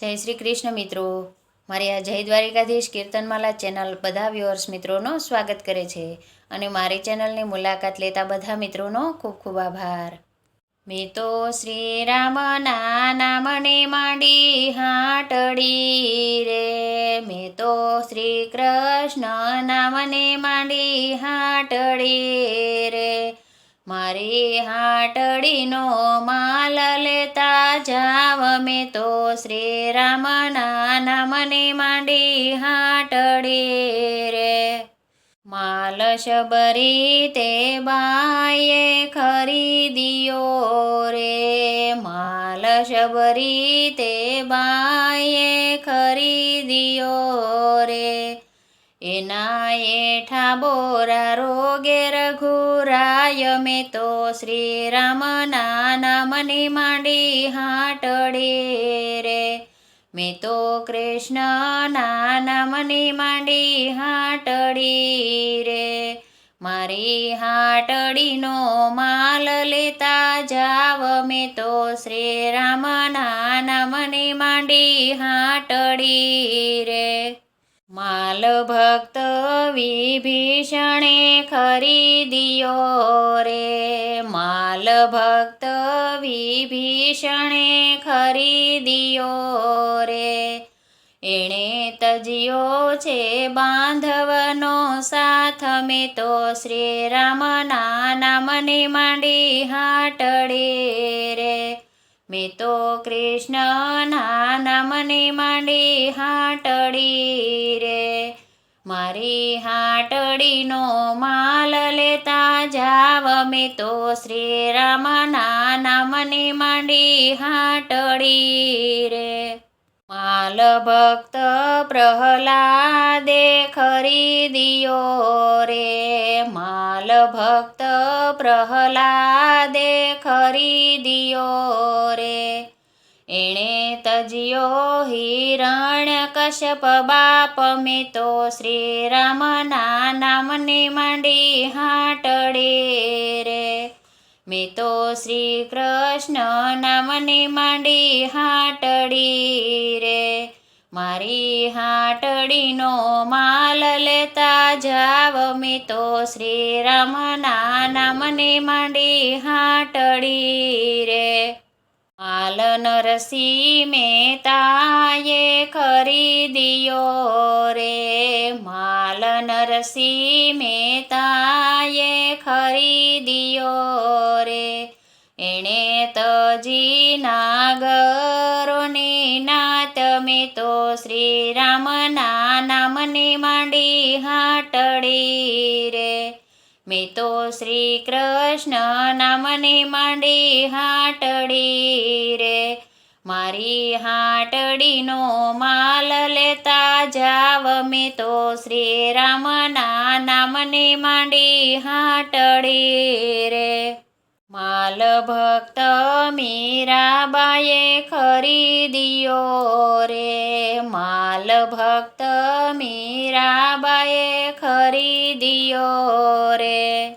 જય શ્રી કૃષ્ણ મિત્રો. મારી આ જય દ્વારિકાધીશ કીર્તનમાલા ચેનલ બધા વ્યુઅર્સ મિત્રોનો સ્વાગત કરે છે અને મારી ચેનલની મુલાકાત લેતા બધા મિત્રોનો ખૂબ ખૂબ આભાર. મેં તો શ્રી રામના નામને માંડી હાટડી રે. મેં તો શ્રી કૃષ્ણ નામને માંડી હાટડી રે. મારી હાટડીનો માલ લેતા જાવ મે તો શ્રી રામના નામને માંડી હાટડી રે. માલ શબરી તે બાએ ખરીદ્યો રે. માલ શબરી તે બાએ ખરીદ્યો એના એઠા બોરા રોગે રઘુરાય મેં તો શ્રી રામના નામની માંડી હાટડી રે. મેં તો કૃષ્ણના નામની માંડી હાટડી રે. મારી હાટડીનો માલ લેતા જાવ મેં તો શ્રી રામના નામની માંડી હાટડી રે. માલ ભક્ત વિભીષણે ખરીદિયો રે. માલ ભક્ત વિભીષણે ખરીદ્યો રે. એણે તજ્યો છે બાંધવનો સાથ. મેં તો શ્રી રામના નામને માંડી હાટડે રે. મેં તો કૃષ્ણના નામને માંડી હાટડી મારી હાટડીનો માલ લેતા જાવ મે તો શ્રી રામના નામને માંડી હાટડી રે. માલ ભક્ત પ્રહલાદે ખરીદ્યો રે. માલ ભક્ત પ્રહલાદે ખરીદ્યો રે. એણે તજ્યો હિરણ્ય કશ્યપ બાપ મેં તો શ્રી રામના નામને માંડી હાટડી રે. મેં તો શ્રી કૃષ્ણ નામની માંડી હાટડી રે. મારી હાટડીનો માલ લેતા જાવ મેં તો શ્રી રામના નામની માંડી હાટડી રે. માલ નરસિંહ મહેતાએ ખરીદ્યો રે. માલ નરસિંહ મહેતાએ ખરીદ્યો રે. એણે તજી નાગરોની નાત મેં તો શ્રી રામના નામની માંડી હાટડી રે. મેં તો શ્રી કૃષ્ણ નામની માંડી હાટડી રે. મારી હાટડીનો માલ લેતા જાવ. મેં તો શ્રી રામના નામની માંડી હાટડી રે. માલ ભક્ત મીરાબાએ ખરીદ્યો રે. માલ ભક્ત મીરાબાએ ખરીદ્યો રે.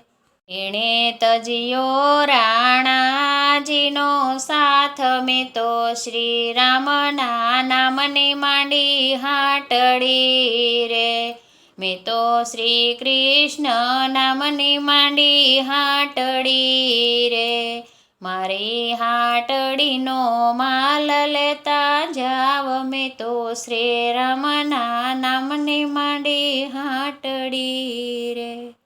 એણે તજિયો રાણાજીનો સાથ મેં તો શ્રી રામના નામની માંડી હાટડી રે. મેં તો શ્રી કૃષ્ણ નામની માંડી હાટડી રે. મારી હાટડીનો માલ લેતા જાવ. મેં તો શ્રી રામના નામની માંડી હાટડી રે.